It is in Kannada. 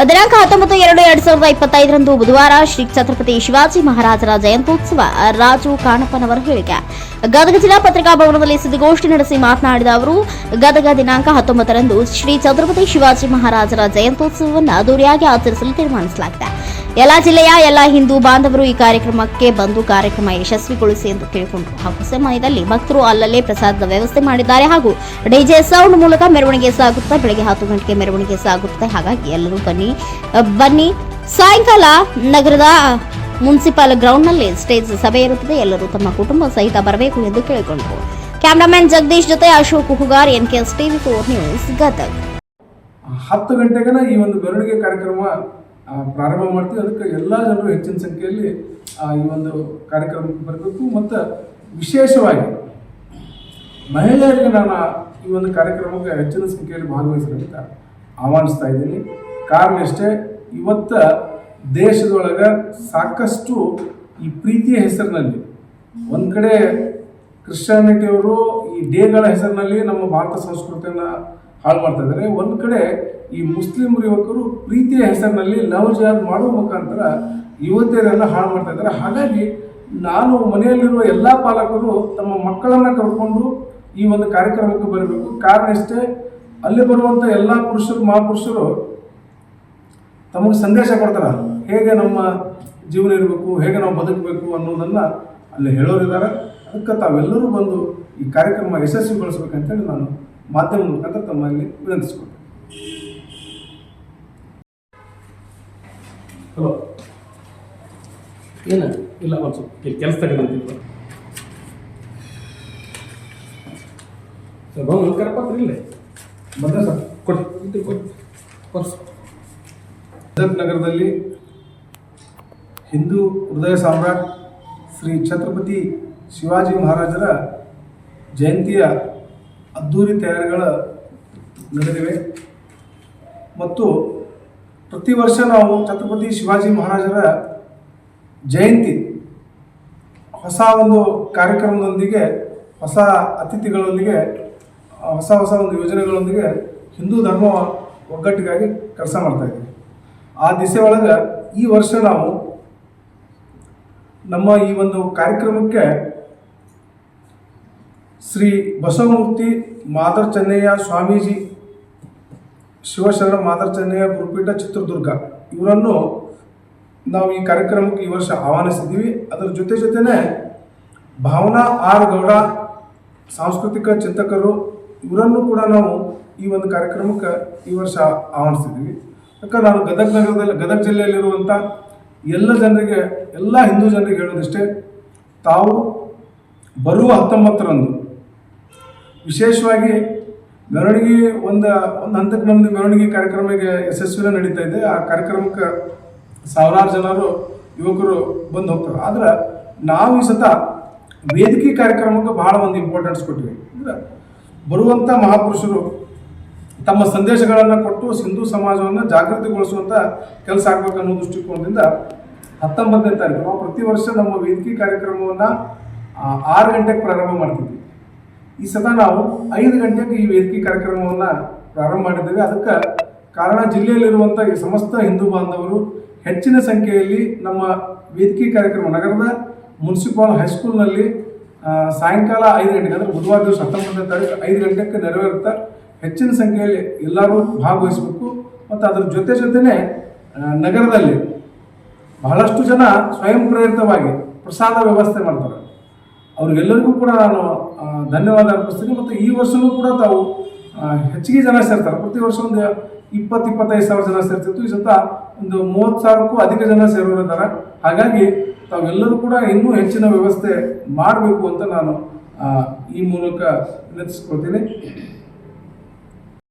ದಿನಾಂಕ ಹತ್ತೊಂಬತ್ತು ಎರಡು ಎರಡು ಸಾವಿರದ ಇಪ್ಪತ್ತೈದರಂದು ಬುಧವಾರ ಶ್ರೀ ಛತ್ರಪತಿ ಶಿವಾಜಿ ಮಹಾರಾಜರ ಜಯಂತ್ಯೋತ್ಸವ ರಾಜು ಕಾಣಪ್ಪನವರ ಹೇಳಿಕೆ. ಗದಗ ಜಿಲ್ಲಾ ಪತ್ರಿಕಾ ಭವನದಲ್ಲಿ ಸುದ್ದಿಗೋಷ್ಠಿ ನಡೆಸಿ ಮಾತನಾಡಿದ ಅವರು, ಗದಗ ದಿನಾಂಕ ಹತ್ತೊಂಬತ್ತರಂದು ಶ್ರೀ ಛತ್ರಪತಿ ಶಿವಾಜಿ ಮಹಾರಾಜರ ಜಯಂತ್ಯೋತ್ಸವವನ್ನು ಅದ್ದೂರಿಯಾಗಿ ಆಚರಿಸಲು ತೀರ್ಮಾನಿಸಲಾಗಿದೆ. ಎಲ್ಲಾ ಜಿಲ್ಲೆಯ ಎಲ್ಲಾ ಹಿಂದೂ ಬಾಂಧವರು ಈ ಕಾರ್ಯಕ್ರಮಕ್ಕೆ ಬಂದು ಕಾರ್ಯಕ್ರಮ ಯಶಸ್ವಿಗೊಳಿಸಿ ಎಂದು ಕೇಳಿಕೊಂಡರು. ಹಾಗೂ ಸಮಯದಲ್ಲಿ ಭಕ್ತರು ಅಲ್ಲಲ್ಲೇ ಪ್ರಸಾದದ ವ್ಯವಸ್ಥೆ ಮಾಡಿದ್ದಾರೆ ಹಾಗೂ ಡಿಜೆ ಸೌಂಡ್ ಮೂಲಕ ಮೆರವಣಿಗೆ ಸಾಗುತ್ತಾ ಬೆಳಗ್ಗೆ ಹತ್ತು ಗಂಟೆಗೆ ಮೆರವಣಿಗೆ ಸಾಗುತ್ತೆ ಹಾಗಾಗಿ ಎಲ್ಲರೂ ಬನ್ನಿ. ಬನ್ನಿ. ಸಾಯಂಕಾಲ ನಗರದ ಮುನ್ಸಿಪಲ್ ಗ್ರೌಂಡ್ನಲ್ಲಿ ಸ್ಟೇಜ್ ಸಭೆ ಇರುತ್ತದೆ. ಎಲ್ಲರೂ ತಮ್ಮ ಕುಟುಂಬ ಸಹಿತ ಬರಬೇಕು ಎಂದು ಕೇಳಿಕೊಂಡರು. ಕ್ಯಾಮರಾಮನ್ ಜಗದೀಶ್ ಜೊತೆ Ashok Hugar NKS TV four news, Gadag. ಹತ್ತು ಗಂಟೆಗೆ ಈ ಒಂದು ಮೆರವಣಿಗೆ ಕಾರ್ಯಕ್ರಮ ಪ್ರಾರಂಭ ಮಾಡ್ತೀವಿ. ಅದಕ್ಕೆ ಎಲ್ಲ ಜನರು ಹೆಚ್ಚಿನ ಸಂಖ್ಯೆಯಲ್ಲಿ ಈ ಒಂದು ಕಾರ್ಯಕ್ರಮಕ್ಕೆ ಬರಬೇಕು. ಮತ್ತು ವಿಶೇಷವಾಗಿ ಮಹಿಳೆಯರಿಗೆ ನಾನು ಈ ಒಂದು ಕಾರ್ಯಕ್ರಮಕ್ಕೆ ಹೆಚ್ಚಿನ ಸಂಖ್ಯೆಯಲ್ಲಿ ಭಾಗವಹಿಸಬೇಕಂತ ಆಹ್ವಾನಿಸ್ತಾ ಇದ್ದೀನಿ. ಕಾರಣ ಇಷ್ಟೇ ಇವತ್ತು ದೇಶದೊಳಗೆ ಸಾಕಷ್ಟು ಈ ಪ್ರೀತಿಯ ಹೆಸರಿನಲ್ಲಿ ಒಂದು ಕಡೆ ಕ್ರಿಶ್ಚಿಯಾನಿಟಿಯವರು ಈ ಡೇಗಳ ಹೆಸರಿನಲ್ಲಿ ನಮ್ಮ ಭಾರತ ಸಂಸ್ಕೃತಿಯನ್ನು ಹಾಳು ಮಾಡ್ತಾ ಇದ್ದಾರೆ. ಒಂದು ಕಡೆ ಈ ಮುಸ್ಲಿಂ ಯುವಕರು ಪ್ರೀತಿಯ ಹೆಸರಿನಲ್ಲಿ ಲವ್ ಜಾಬ್ ಮಾಡುವ ಮುಖಾಂತರ ಯುವತಿಯರೆಲ್ಲ ಹಾಳು ಮಾಡ್ತಾ ಇದ್ದಾರೆ. ಹಾಗಾಗಿ ನಾನು ಮನೆಯಲ್ಲಿರುವ ಎಲ್ಲ ಪಾಲಕರು ತಮ್ಮ ಮಕ್ಕಳನ್ನು ಕರ್ಕೊಂಡು ಈ ಒಂದು ಕಾರ್ಯಕ್ರಮಕ್ಕೆ ಬರಬೇಕು. ಕಾರಣ ಇಷ್ಟೇ, ಅಲ್ಲಿ ಬರುವಂಥ ಎಲ್ಲ ಪುರುಷರು, ಮಹಾಪುರುಷರು ತಮಗೆ ಸಂದೇಶ ಕೊಡ್ತಾರೆ. ಹೇಗೆ ನಮ್ಮ ಜೀವನ ಇರಬೇಕು, ಹೇಗೆ ನಾವು ಬದುಕಬೇಕು ಅನ್ನೋದನ್ನು ಅಲ್ಲಿ ಹೇಳೋರಿದ್ದಾರೆ. ಅದಕ್ಕೆ ತಾವೆಲ್ಲರೂ ಬಂದು ಈ ಕಾರ್ಯಕ್ರಮ ಯಶಸ್ವಿಗೊಳಿಸ್ಬೇಕಂತೇಳಿ ನಾನು ಮಾಧ್ಯಮದ ಮುಖಾಂತರ ತಮ್ಮಲ್ಲಿ ವಿನಂತಿಸಿಕೊಂಡೆ ಹಲೋ. ಏನು? ಇಲ್ಲ ಒಂದು ಸ್ವಲ್ಪ ಇಲ್ಲಿ ಕೆಲಸ ತಗೊಂಡಿಲ್ಲ ಸರ್ ಬಂದು ನಮಸ್ಕಾರ ಪತ್ರ ಇಲ್ಲೇ? ಬಂದ್ರೆ ಸರ್. ಕೊಡಿ. ಇದು ಕೊಡಿ. ನಗರದಲ್ಲಿ ಹಿಂದೂ ಹೃದಯ ಸಾಮ್ರಾಟ್ ಶ್ರೀ ಛತ್ರಪತಿ ಶಿವಾಜಿ ಮಹಾರಾಜರ ಜಯಂತಿಯ ಅದ್ಧೂರಿ ತಯಾರಿಗಳ ನಡೆದಿವೆ ಮತ್ತು ಪ್ರತಿ ವರ್ಷ ನಾವು ಛತ್ರಪತಿ ಶಿವಾಜಿ ಮಹಾರಾಜರ ಜಯಂತಿ ಹೊಸ ಒಂದು ಕಾರ್ಯಕ್ರಮದೊಂದಿಗೆ, ಹೊಸ ಅತಿಥಿಗಳೊಂದಿಗೆ ಹೊಸ ಹೊಸ ಒಂದು ಯೋಜನೆಗಳೊಂದಿಗೆ ಹಿಂದೂ ಧರ್ಮ ಒಗ್ಗಟ್ಟಿಗಾಗಿ ಕೆಲಸ ಮಾಡ್ತಾ ಇದ್ದೀವಿ. ಆ ದಿಸೆ ಒಳಗೆ ಈ ವರ್ಷ ನಾವು ನಮ್ಮ ಈ ಒಂದು ಕಾರ್ಯಕ್ರಮಕ್ಕೆ ಶ್ರೀ ಬಸವಮೂರ್ತಿ ಮಾದರ್ ಚೆನ್ನಯ್ಯ ಸ್ವಾಮೀಜಿ, ಶಿವಶರಣ ಮಾದರ್ ಚೆನ್ನಯ್ಯ ಗುರುಪೀಠ ಚಿತ್ರದುರ್ಗ. ಇವರನ್ನು ನಾವು ಈ ಕಾರ್ಯಕ್ರಮಕ್ಕೆ ಈ ವರ್ಷ ಆಹ್ವಾನಿಸಿದ್ದೀವಿ. ಅದರ ಜೊತೆ ಜೊತೆನೇ ಭಾವನಾ ಆರ್ ಗೌಡ, ಸಾಂಸ್ಕೃತಿಕ ಚಿಂತಕರು, ಇವರನ್ನು ಕೂಡ ನಾವು ಈ ಒಂದು ಕಾರ್ಯಕ್ರಮಕ್ಕೆ ಈ ವರ್ಷ ಆಹ್ವಾನಿಸಿದ್ದೀವಿ. ಯಾಕಂದ್ರೆ ನಾನು ಗದಗ ನಗರದಲ್ಲಿ, ಗದಗ ಜಿಲ್ಲೆಯಲ್ಲಿರುವಂಥ ಎಲ್ಲ ಜನರಿಗೆ, ಎಲ್ಲ ಹಿಂದೂ ಜನರಿಗೆ ಹೇಳೋದಿಷ್ಟೇ, ತಾವು ಬರುವ ಹತ್ತೊಂಬತ್ತರಂದು ವಿಶೇಷವಾಗಿ ಮೆರವಣಿಗೆ ಒಂದು ಒಂದು ಹಂತಕ್ಕೆ ನಮ್ಮದು ಮೆರವಣಿಗೆ ಕಾರ್ಯಕ್ರಮಕ್ಕೆ ಯಶಸ್ವಿನ ನಡೀತಾ ಇದೆ. ಆ ಕಾರ್ಯಕ್ರಮಕ್ಕೆ ಸಾವಿರಾರು ಜನರು ಯುವಕರು ಬಂದು ಹೋಗ್ತಾರೆ. ಆದ್ರೆ ನಾವು ಈ ಸತ ವೇದಿಕೆ ಕಾರ್ಯಕ್ರಮಕ್ಕೆ ಬಹಳ ಒಂದು ಇಂಪಾರ್ಟೆನ್ಸ್ ಕೊಟ್ಟಿವಿ. ಅಂದ್ರೆ ಬರುವಂಥ ಮಹಾಪುರುಷರು ತಮ್ಮ ಸಂದೇಶಗಳನ್ನು ಕೊಟ್ಟು ಹಿಂದೂ ಸಮಾಜವನ್ನು ಜಾಗೃತಿಗೊಳಿಸುವಂಥ ಕೆಲಸ ಆಗ್ಬೇಕು ಅನ್ನೋ ದೃಷ್ಟಿಕೋನದಿಂದ ಹತ್ತೊಂಬತ್ತನೇ ತಾರೀಕು, ನಾವು ಪ್ರತಿ ವರ್ಷ ನಮ್ಮ ವೇದಿಕೆ ಕಾರ್ಯಕ್ರಮವನ್ನು ಆರು ಗಂಟೆಗೆ ಪ್ರಾರಂಭ ಮಾಡ್ತಿದ್ವಿ. ಈ ಸದ ನಾವು ಐದು ಗಂಟೆಗೆ ಈ ವೇದಿಕೆ ಕಾರ್ಯಕ್ರಮವನ್ನು ಪ್ರಾರಂಭ ಮಾಡಿದ್ದೇವೆ. ಅದಕ್ಕೆ ಕಾರಣ ಜಿಲ್ಲೆಯಲ್ಲಿರುವಂಥ ಈ ಸಮಸ್ತ ಹಿಂದೂ ಬಾಂಧವರು ಹೆಚ್ಚಿನ ಸಂಖ್ಯೆಯಲ್ಲಿ ನಮ್ಮ ವೇದಿಕೆ ಕಾರ್ಯಕ್ರಮ ನಗರದ ಮುನ್ಸಿಪಾಲ್ ಹೈಸ್ಕೂಲ್ನಲ್ಲಿ ಸ್ಕೂಲ್ನಲ್ಲಿ ಸಾಯಂಕಾಲ ಐದು ಗಂಟೆಗೆ, ಅಂದರೆ ಬುಧವಾರ ದಿವಸ ಹತ್ತೊಂಬತ್ತನೇ ತಾರೀಕು ಐದು ಗಂಟೆಗೆ ನೆರವೇರುತ್ತೆ ಹೆಚ್ಚಿನ ಸಂಖ್ಯೆಯಲ್ಲಿ ಎಲ್ಲರೂ ಭಾಗವಹಿಸಬೇಕು. ಮತ್ತು ಅದರ ಜೊತೆ ಜೊತೆನೇ ನಗರದಲ್ಲಿ ಬಹಳಷ್ಟು ಜನ ಸ್ವಯಂ ಪ್ರೇರಿತವಾಗಿ ಪ್ರಸಾದ ವ್ಯವಸ್ಥೆ ಮಾಡ್ತಾರೆ. ಅವ್ರಿಗೆಲ್ಲರಿಗೂ ಕೂಡ ನಾನು ಧನ್ಯವಾದ ಅರ್ಪಿಸ್ತೀನಿ. ಮತ್ತು ಈ ವರ್ಷವೂ ಕೂಡ ತಾವು ಹೆಚ್ಚಿಗೆ ಜನ ಸೇರ್ತಾರೆ. ಪ್ರತಿ ವರ್ಷ ಒಂದು ಇಪ್ಪತ್ತು, ಇಪ್ಪತ್ತೈದು ಸಾವಿರ ಜನ ಸೇರ್ತಿತ್ತು. ಈ ಸತ ಒಂದು ಮೂವತ್ತು ಸಾವಿರಕ್ಕೂ ಅಧಿಕ ಜನ ಸೇರೋರಿದ್ದಾರೆ ಹಾಗಾಗಿ ತಾವೆಲ್ಲರೂ ಕೂಡ ಇನ್ನೂ ಹೆಚ್ಚಿನ ವ್ಯವಸ್ಥೆ ಮಾಡಬೇಕು ಅಂತ ನಾನು ಈ ಮೂಲಕ ವಿನಂತಿಸ್ಕೊಳ್ತೀನಿ.